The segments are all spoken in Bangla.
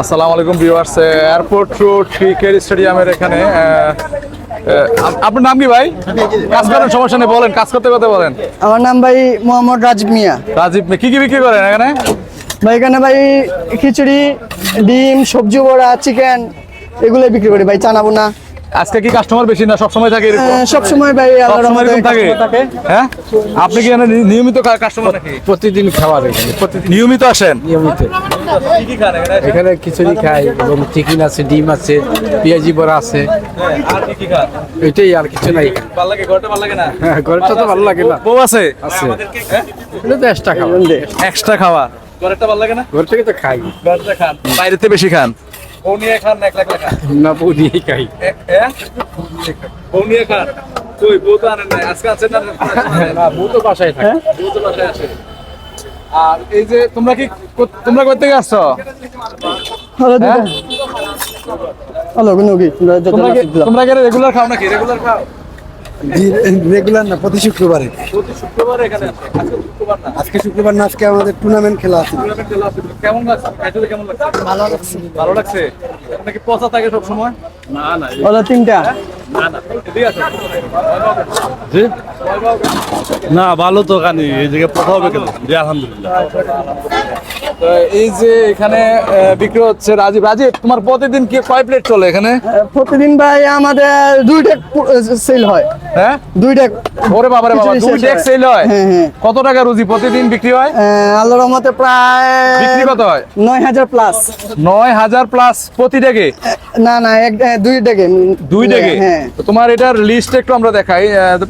আসসালামু আলাইকুম ভিউয়ার্স এয়ারপোর্ট রোড ক্রিকেট স্টেডিয়ামের এখানে আপনার নাম কি ভাই? কাজ করেন সমস্যা নেই বলেন কাজ করতে করতে বলেন। আমার নাম ভাই মোহাম্মদ রাজীব মিয়া। রাজীব মিয়া কি কি বিক্রি করেন এখানে? ভাই এখানে ভাই খিচুড়ি ডিম সবজি বড়া চিকেন এগুলো বিক্রি করি ভাই চানা বোনা আজকে কি কাস্টমার বেশি না সবসময় থাকে এরকম? সব সময় ভাই আল্লাহর রহমতে থাকে? হ্যাঁ? আপনি কি নিয়মিত কাস্টমার নাকি? প্রতিদিন খাবার প্রতিদিন নিয়মিত আসেন? নিয়মিত। কি কি খান এখানে খিচুড়ি খাই এবং চিকেন আছে ডিম আছে পেঁয়াজি বড়া আছে। আর কি কি খান? এটাই আর কিছু নাই। ভালো লাগে ঘরটা ভালো লাগে না? হ্যাঁ, ঘরটা তো ভালো লাগে না। বউ আছে? আছে। হ্যাঁ এটা তো এক্সট্রা খাবার এক্সট্রা খাওয়া। ঘরটা ভালো লাগে না? ঘর থেকে তো খাই। ঘরটা খান। বাইরেতে বেশি খান? বউ নিয়ে খান না একলা একলা না বউ খাই। এ- এ? বউ নিয়ে খান? কই বউ তো আনেন নাই আজকে আছেন না? না বউ তো বাসায় থাকে। বউ তো বাসায় আসে। আর এই যে তোমরা কি তোমরা কোথা থেকে আসছো? হ্যালো হ্যাঁ? হ্যালো গুনু কি তোমরা কি নাসিক তোমরা কি রেগুলার খাও নাকি? রেগুলার খাও? রেগুলার না প্রতি শুক্রবারে। প্রতি শুক্রবার এখানে আজকে শুক্রবার না? আজকে শুক্রবার না আজকে আমাদের টুর্নামেন্ট খেলা আছে। টুর্নামেন্ট খেলা আছে। কেমন লাগছে? খাইতে কেমন লাগছে? ভালো লাগছে। ভালো লাগছে? নাকি পচা থাকে সব সময় হলো তিনটা। না ভালো তো কানি এই জায়গায় হবে কেন জি আলহামদুলিল্লাহ। এই যে এখানে বিক্রি হচ্ছে রাজীব। রাজীব তোমার প্রতিদিন কি কয় প্লেট চলে এখানে? প্রতিদিন ভাই আমাদের দুইটা সেল হয়। হ্যাঁ? দুইটা ওরে বাবারে বাবা দুই ডেক হয়। সেল হয়? হ্যাঁ, হ্যাঁ। কত টাকা রুজি প্রতিদিন বিক্রি হয়? আল্লাহর রহমতে প্রায় বিক্রি কত হয়? নয় হাজার প্লাস নয় হাজার প্লাস প্রতি ডেকে? না না এক দুই ডেকে। দুই ডেকে? হ্যাঁ। তো তোমার এটার লিস্ট একটু আমরা দেখাই।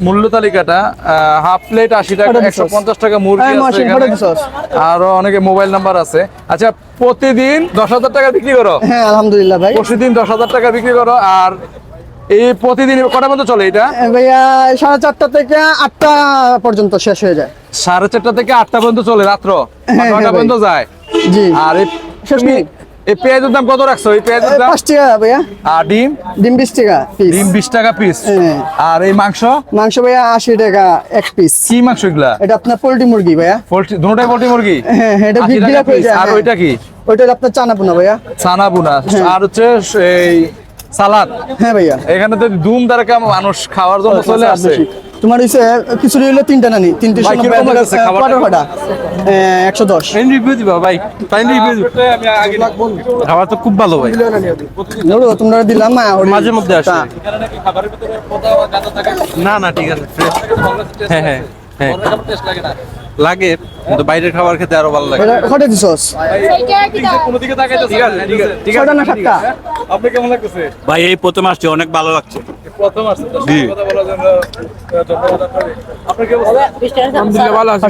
মূল্য তালিকাটা হাফ প্লেট আশি টাকা একশো পঞ্চাশ টাকা মুরগি হ্যাঁ, আছে। আরও অনেকে মোবাইল নাম্বার আছে। আচ্ছা প্রতিদিন দশ হাজার টাকা বিক্রি করো? হ্যাঁ আলহামদুলিল্লাহ ভাই। প্রতিদিন দশ হাজার টাকা বিক্রি করো। আর এই প্রতিদিন কটা পর্যন্ত চলে এটা? ভাইয়া সাড়ে চারটা থেকে আটটা পর্যন্ত শেষ হয়ে যায়। সাড়ে চারটা থেকে আটটা পর্যন্ত চলে রাত্র? হ্যাঁ, পর্যন্ত যায়? জি। আর শেষ। এই পেঁয়াজের দাম কত রাখছো? এই পেঁয়াজের দাম? পাঁচ টাকা ভাইয়া। আর ডিম? ডিম বিশ টাকা পিস ডিম বিশ টাকা পিস হ্যাঁ। আর এই মাংস? মাংস ভাইয়া আশি টাকা এক পিস কি মাংস এগুলা? এটা আপনার পোল্ট্রি মুরগি ভাইয়া। পোল্ট্রি দুটোটাই পোল্ট্রি মুরগি? হ্যাঁ হ্যাঁ এটা 80 বিক্রি হয়ে আর। ওইটা কি? ওইটা আপনার চানা পোনা ভাইয়া। সানা বুনা হ্যাঁ। আর হচ্ছে এই সালাদ। হ্যাঁ ভাইয়া। এখানে তো ধুম তারকা মানুষ খাওয়ার জন্য চলে আসে। তোমার হইছে খিচুড়ি হইল তিনটা নানি তিনটে কীরকম লাগছে একশো দশ। রিভিউ দিবা ভাই ফাইন রিভিউ খাবার তো খুব ভালো ভাই। তোমরা দিলাম না ওর- মাঝে মধ্যে আসে। না না ঠিক আছে হ্যাঁ, হ্যাঁ, হ্যাঁ। লাগে কিন্তু বাইরের খাবার খেতে আরও ভালো লাগে। হটে দিছস কোনো দিকে তাকাইতেছে ঠিক আছে ঠিক আছে ঠিক না সাতটা? আপনি কেমন লাগতেছে? ভাই এই প্রথম আসছে অনেক ভালো লাগছে। প্রথম আসছে কথা বলার জন্য ধন্যবাদ আপনাকে। ভালো আছে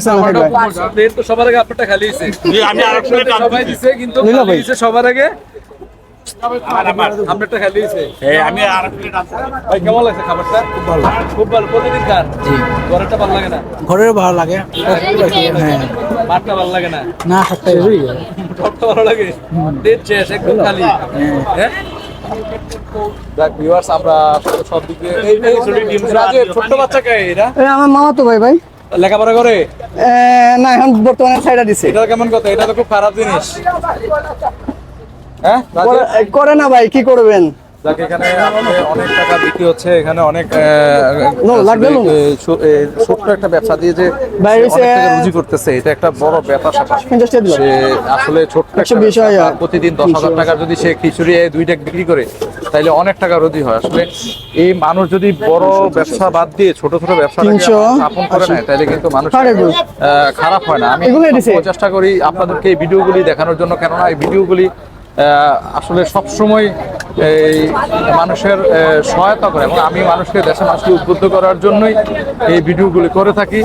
তো সবার আগে আপনারটা খালি আমি আরেকটা সবাই দিছে কিন্তু। সবার আগে আপনারটা খালি হয়েছে এই আমি আর ভাই কেমন লাগছে খাবারটা? খুব ভালো খুব ভালো প্রতিদিন খান ঘরেরটা ভালো লাগে না? ঘরের ভালো লাগে। হ্যাঁ। মাঠটা ভালো লাগে না? না সাতটা ভালো লাগে। ডেট শেষ একদম খালি। হ্যাঁ? আমরা সব দিক দিয়ে এই এই ছোট টিম বাচ্চা কে এরা? আমার মামা তো ভাই ভাই। লেখাপড়া করে? না এখন বর্তমানে সাইডা দিছে। এটা কেমন কথা? এটা তো খুব খারাপ জিনিস। হ্যাঁ করে- না ভাই কি করবেন? এখানে অনেক টাকা বিক্রি হচ্ছে এখানে অনেক আহ, No, লাগবে আসলে, না। এ, ছো- এ, ছোট্ট একটা ব্যবসা দিয়ে যে ভাই, সে হইছে- অনেক টাকা রুজি করতেছে এটা একটা বড় ব্যাপার স্যাপার। পঞ্চাশ টাকা দিলাম। সে আসলে ছোট্ট একটা 120 ব্যবসা, হাজার। তার প্রতিদিন দশ হাজার টাকা যদি সে খিচুড়ি বিক্রি করে তাহলে অনেক টাকা রুজি হয়। আসলে এই মানুষ যদি বড় ব্যবসা বাদ দিয়ে ছোট ছোট ব্যবসা স্থাপন করে নেয় তাহলে কিন্তু মানুষ খারাপ হয় না। আমি চেষ্টা করি আপনাদেরকে এই ভিডিওগুলি দেখানোর জন্য কেননা এই ভিডিওগুলি আহ, আসলে সবসময় এই মানুষের আহ, সহায়তা করে এবং আমি মানুষকে দেশের মানুষকে উদ্বুদ্ধ করার জন্যই এই ভিডিওগুলি করে থাকি।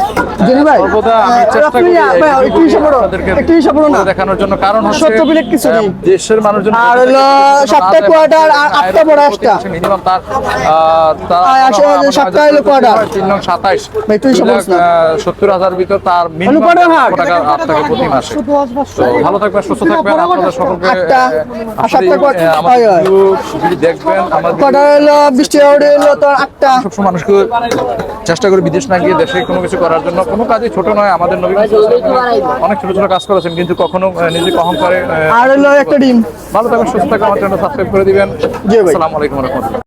সর্বদা আমি চেষ্টা করি দেখানোর জন্য। কারণ হচ্ছে দেশের মানুষজন আর হলো কোয়ার্টার, আটটা বড়। মিনিমাম তার তার হলো কোয়ার্টার। তিন নং। সাতাইশ। সত্তর হাজার ভিতর তার মিনিমাম টাকা আট টাকা প্রতি মাসে। ভালো থাকবেন সুস্থ থাকবেন। আপনাদের সকলকে আমাদের ভিডিও যদি দেখবেন কটা হলো বৃষ্টি হলো তো আটটা। সবসময় মানুষকে চেষ্টা করে বিদেশ না গিয়ে দেশে কোনো কিছু করার জন্য কোনো কাজই ছোট নয় আমাদের নবী অনেক ছোট ছোট কাজ করেছেন কিন্তু কখনো নিজে নিজেকে অহংকারে আর হলো একটা ডিম। ভালো থাকবেন সুস্থ থাকবেন আমার চ্যানেল সাবস্ক্রাইব করে দিবেন। জি ভাই। আসসালামু আলাইকুম রহমতুল্লাহ।